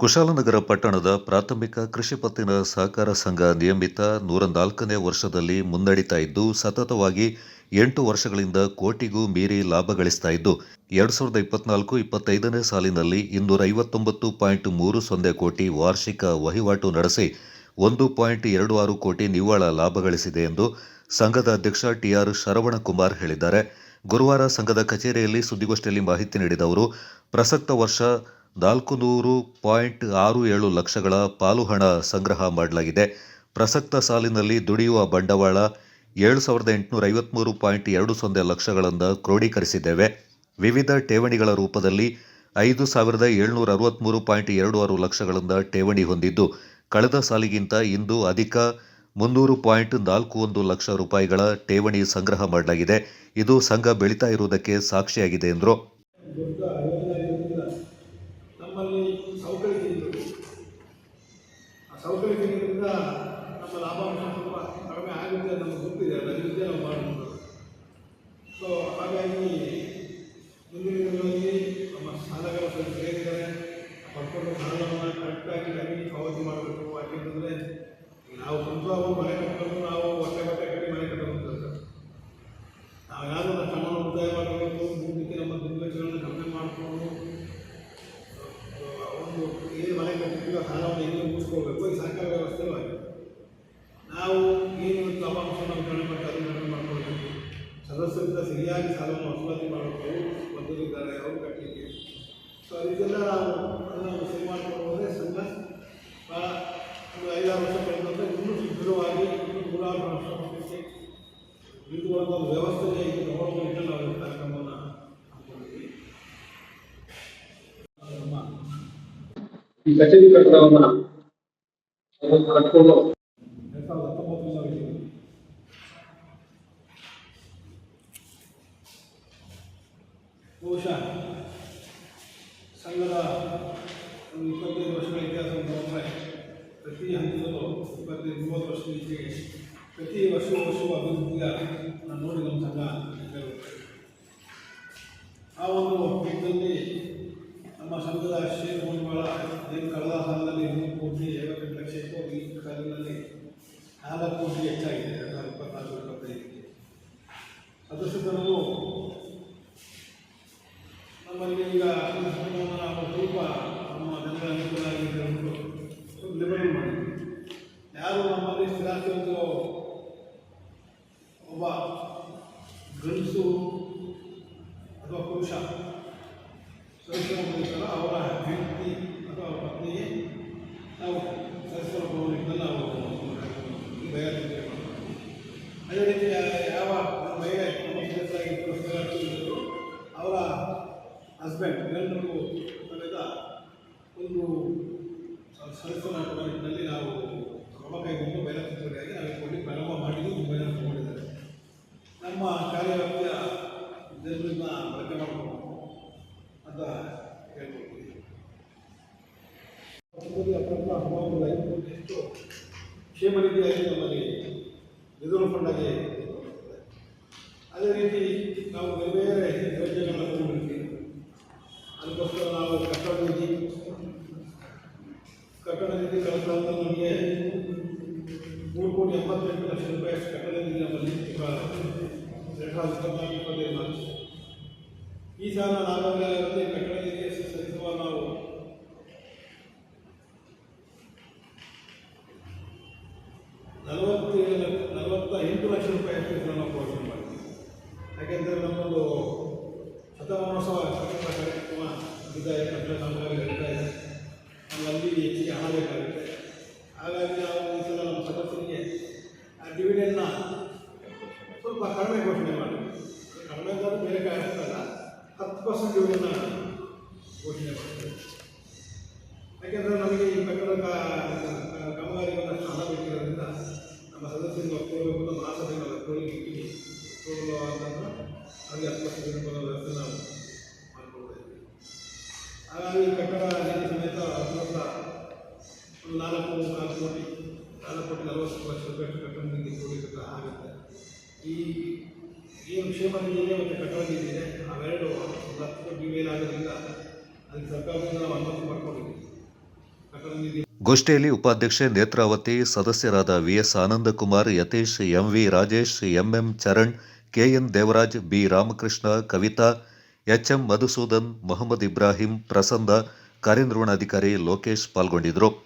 ಕುಶಾಲನಗರ ಪಟ್ಟಣದ ಪ್ರಾಥಮಿಕ ಕೃಷಿ ಪತ್ತಿನ ಸಹಕಾರ ಸಂಘ ನಿಯಮಿತ ನೂರ ನಾಲ್ಕನೇ ವರ್ಷದಲ್ಲಿ ಮುನ್ನಡೀತಾ ಇದ್ದು, ಸತತವಾಗಿ ಎಂಟು ವರ್ಷಗಳಿಂದ ಕೋಟಿಗೂ ಮೀರಿ ಲಾಭ ಗಳಿಸ್ತಾ ಇದ್ದು, ಎರಡು ಸಾವಿರದ ಇಪ್ಪತ್ನಾಲ್ಕು ಇಪ್ಪತ್ತೈದನೇ ಸಾಲಿನಲ್ಲಿ ಇನ್ನೂರ ಐವತ್ತೊಂಬತ್ತು ಪಾಯಿಂಟ್ ಮೂರು ಸೊನ್ನೆ ಕೋಟಿ ವಾರ್ಷಿಕ ವಹಿವಾಟು ನಡೆಸಿ, ಒಂದು ಪಾಯಿಂಟ್ ಎರಡು ಆರು ಕೋಟಿ ನಿವ್ವಳ ಲಾಭ ಗಳಿಸಿದೆ ಎಂದು ಸಂಘದ ಅಧ್ಯಕ್ಷ ಟಿಆರ್ ಶರವಣಕುಮಾರ್ ಹೇಳಿದ್ದಾರೆ. ಗುರುವಾರ ಸಂಘದ ಕಚೇರಿಯಲ್ಲಿ ಸುದ್ದಿಗೋಷ್ಠಿಯಲ್ಲಿ ಮಾಹಿತಿ ನೀಡಿದ ಅವರು, ಪ್ರಸಕ್ತ ವರ್ಷ ನಾಲ್ಕು ನೂರು ಪಾಯಿಂಟ್ ಆರು ಏಳು ಲಕ್ಷಗಳ ಪಾಲು ಹಣ ಸಂಗ್ರಹ ಮಾಡಲಾಗಿದೆ. ಪ್ರಸಕ್ತ ಸಾಲಿನಲ್ಲಿ ದುಡಿಯುವ ಬಂಡವಾಳ ಏಳು ಸಾವಿರದ ಎಂಟುನೂರ ಐವತ್ತ್ಮೂರು ಪಾಯಿಂಟ್ ಎರಡು ಸೊನ್ನೆ ಲಕ್ಷಗಳನ್ನು ಕ್ರೋಢೀಕರಿಸಿದ್ದೇವೆ ವಿವಿಧ ಠೇವಣಿಗಳ ರೂಪದಲ್ಲಿ ಐದು ಸಾವಿರದ ಏಳ್ನೂರ ಅರವತ್ತ್ಮೂರು ಪಾಯಿಂಟ್ ಎರಡು ಆರು ಲಕ್ಷಗಳಿಂದ ಠೇವಣಿ ಹೊಂದಿದ್ದು, ಕಳೆದ ಸಾಲಿಗಿಂತ ಇಂದು ಅಧಿಕ ಮುನ್ನೂರು ಪಾಯಿಂಟ್ ನಾಲ್ಕು ಒಂದು ಲಕ್ಷ ರೂಪಾಯಿಗಳ ಠೇವಣಿ ಸಂಗ್ರಹ ಮಾಡಲಾಗಿದೆ. ಇದು ಸಂಘ ಬೆಳೀತಾ ಇರುವುದಕ್ಕೆ ಸಾಕ್ಷಿಯಾಗಿದೆ ಎಂದರು. ಆ ಸೌಕರ್ಯ ಇರೋದ್ರಿಂದ ನಮ್ಮ ಲಾಭಾಂಶ ಸ್ವಲ್ಪ ಕಡಿಮೆ ಆಗುತ್ತೆ ನಮಗೆ ಗೊತ್ತಿದೆ ಜೊತೆ ನಾವು ಮಾಡುವುದು ಏನು ಮನೆ ಇನ್ನೂ ಮುಗಿಸ್ಕೊಳ್ಬೇಕು ಈ ಸರ್ಕಾರ ವ್ಯವಸ್ಥೆಯೂ ಆಗಿದೆ. ನಾವು ಏನು ಇವತ್ತು ಲಾಭಾಂಶ ನಾವು ಕಡಿಮೆ ಮಾಡಿ ಅದನ್ನು ಕಡಿಮೆ ಮಾಡ್ಕೊಳ್ಬೇಕು ಸದಸ್ಯರಿಂದ ಸರಿಯಾಗಿ ಸಾಲವನ್ನು ವಸೂಲಾತಿ ಮಾಡಬೇಕು. ಬಂದಿದ್ದಾರೆ ಅವರು ಕಟ್ಟಲಿಕ್ಕೆ. ಸೊ ಇದೆಲ್ಲ ನಾವು ಅದನ್ನು ಸರಿ ಮಾಡ್ಕೊಂಡು ಹೋದರೆ ಸಂಘ ಒಂದು ಐದಾರು ವರ್ಷ ಕಳೆದಂತೆ ಇನ್ನೂ ಸುದೃಢವಾಗಿ ಇನ್ನೂ ನೂರಾರು ವರ್ಷ ಇರುವಂಥ ಒಂದು ವ್ಯವಸ್ಥೆ ಇದು ನೋಡ್ಕೊಂಡು ನಾವು ಈ ಕಾರ್ಯಕ್ರಮವನ್ನು ಕಚೇರಿ ಕಟ್ಟಡವನ್ನ ಅದನ್ನು ಕಟ್ಕೊಂಡು ಎರಡು ಸಾವಿರದ ಹತ್ತೊಂಬತ್ತರಲ್ಲಿ ನಾವು ಇದ್ದೀವಿ ಬಹುಶಃ ಸಂಘದ ಒಂದು ಇಪ್ಪತ್ತೈದು ವರ್ಷಗಳ ಇತಿಹಾಸವನ್ನು ನೋಡಿದ್ರೆ ಪ್ರತಿ ಹಂತದಲ್ಲೂ ಇಪ್ಪತ್ತೈದು ಮೂವತ್ತು ವರ್ಷದ ಈಚೆಗೆ ಪ್ರತಿ ವರ್ಷ ವರ್ಷವೂ ಅಭಿವೃದ್ಧಿಯ ನಾನು ನೋಡಿ ನಮ್ಮ ಸಂಘ ಬೆಳೆಯುತ್ತೆ. ಆ ಒಂದು ನಿಟ್ಟಿನಲ್ಲಿ ನಮ್ಮ ಸಂಘದ ಷೇರು ಬಂಡವಾಳ ಏನು ಕಳೆದ ಸಾಲದಲ್ಲಿ ಮೂರು ಕೋಟಿ ಐವತ್ತೆಂಟು ಲಕ್ಷ ಇತ್ತು ಈ ಸಾಲಿನಲ್ಲಿ ನಾಲ್ಕು ಕೋಟಿ ಹೆಚ್ಚಾಗಿದೆ ಎರಡು ಸಾವಿರದ ಇಪ್ಪತ್ನಾಲ್ಕು ಇಪ್ಪತ್ತೈದಕ್ಕೆ ಸದಸ್ಯರು ನಮ್ಮಲ್ಲಿ ಈಗ ಸಂಸ್ಥೆಗಳನ್ನು ನಾವು ಸ್ವಲ್ಪ ನಮ್ಮ ಜನರ ಅನುಕೂಲ ಆಗಿದೆ ಅಂದ್ಬಿಟ್ಟು ಲಿಬರಲ್ ಮಾಡಿದ್ವಿ ಯಾರು ನಮ್ಮಲ್ಲಿ ಸ್ಥಿರಾಸ್ತಿ ಒಂದು ಒಬ್ಬ ಗಂಡಸು ಅಥವಾ ಪುರುಷ ಸದಸ್ಯರ ಮುಗಿಸಲು ಅವರ ಹೆಂಡತಿ ನಾವು ಭವನದಿಂದ ನಾವು ಬಯಲು ಅದೇ ರೀತಿ ಯಾವ ಮಹಿಳೆ ಅವರ ಹಸ್ಬೆಂಡ್ ಎಲ್ಲರೂ ಕಳೆದ ಒಂದು ಸದಸ್ಯರ ಅಪ್ರಪ್ಪ ಹವಾಮಾನ ಐದು ಎಷ್ಟು? ಕ್ಷೇಮ ನಿಧಿಯಾಗಿ ನಮ್ಮಲ್ಲಿ ರಿಸರ್ವ್ ಫಂಡ್ ಅದೇ ರೀತಿ ನಾವು ಬೇರೆ ಬೇರೆ ಯೋಜನೆಗಳನ್ನು ತಗೊಂಡಿರ್ತೀವಿ ಅದಕ್ಕೋಸ್ಕರ ನಾವು ಕಟ್ಟಡ ನಿಧಿ ಕಟ್ಟಡ ನಿಧಿ ಕಳೆದ ನಮಗೆ ಮೂರು ಕೋಟಿ ಎಂಬತ್ತೆಂಟು ಲಕ್ಷ ರೂಪಾಯಿ ಕಟ್ಟಡ ನಿಧಿ ನಮ್ಮಲ್ಲಿ ಎರಡು ಸಾವಿರದ ಇಪ್ಪತ್ತೈದು ಈ ಸಾಲ ನಾಲ್ಕು ಕಟ್ಟಡ ನಿಧಿಗೆ ಡಿವಿಡೆಂಡ್ನ ಘೋಷಣೆ ಮಾಡ್ತೀವಿ ಯಾಕೆಂದರೆ ನಮಗೆ ಈ ಕಟ್ಟಡ ಕಾಮಗಾರಿಗಳನ್ನು ಹಣ ಬೇಕಿರೋದ್ರಿಂದ ನಮ್ಮ ಸದಸ್ಯರಿಗೆ ಒಪ್ಪಿರಬೇಕು ಅಂತ ಮಹಾಸಭೆ ನಾವು ಒಪ್ಪಿಗೆ ಇಟ್ಟಿವಿ ಅವರಿಗೆ ಹತ್ತು ಪರ್ಸೆಂಟ್ ಬರೋ ವ್ಯವಸ್ಥೆ ನಾವು ಮಾಡ್ಕೊಳ್ತಾ ಹಾಗಾಗಿ ಈ ಕಟ್ಟಡ ಸಮೇತ ಹತ್ತೊಂಬತ್ತ ಒಂದು ನಾಲ್ಕು ನಾಲ್ಕು ಕೋಟಿ ನಾಲ್ಕು ಕೋಟಿ ನಲವತ್ತು ಲಕ್ಷ ರೂಪಾಯಿ ಅಷ್ಟು ಕಟ್ಟಡ ನಿಧಿ ಕ್ರೋಢೀಕೃತ ಆಗುತ್ತೆ. ಈ ಏನು ಕ್ಷೇಮ ಮತ್ತು ಕಟ್ಟಡ ನಿಧಿ ಇದೆ. ಅವೆರಡು ಒಂದು ಹತ್ತು ಕೋಟಿ ಮೇಲಾಗೋದ್ರಿಂದ ಅದಕ್ಕೆ ಸರ್ಕಾರದಿಂದ ನಾವು ಅನುಮತಿ ನಿಧಿ ಗೋಷ್ಠಿಯಲ್ಲಿ ಉಪಾಧ್ಯಕ್ಷೆ ನೇತ್ರಾವತಿ, ಸದಸ್ಯರಾದ VS Anandakumar, Yathish MV Rajesh MM Charan KN Devaraj, B Ramakrishna, Kavitha HM Madhusudan, Mohammed Ibrahim, Prasanna, ಕಾರ್ಯನಿರ್ವಹಣಾಧಿಕಾರಿ ಲೋಕೇಶ್ ಪಾಲ್ಗೊಂಡಿದ್ದರು.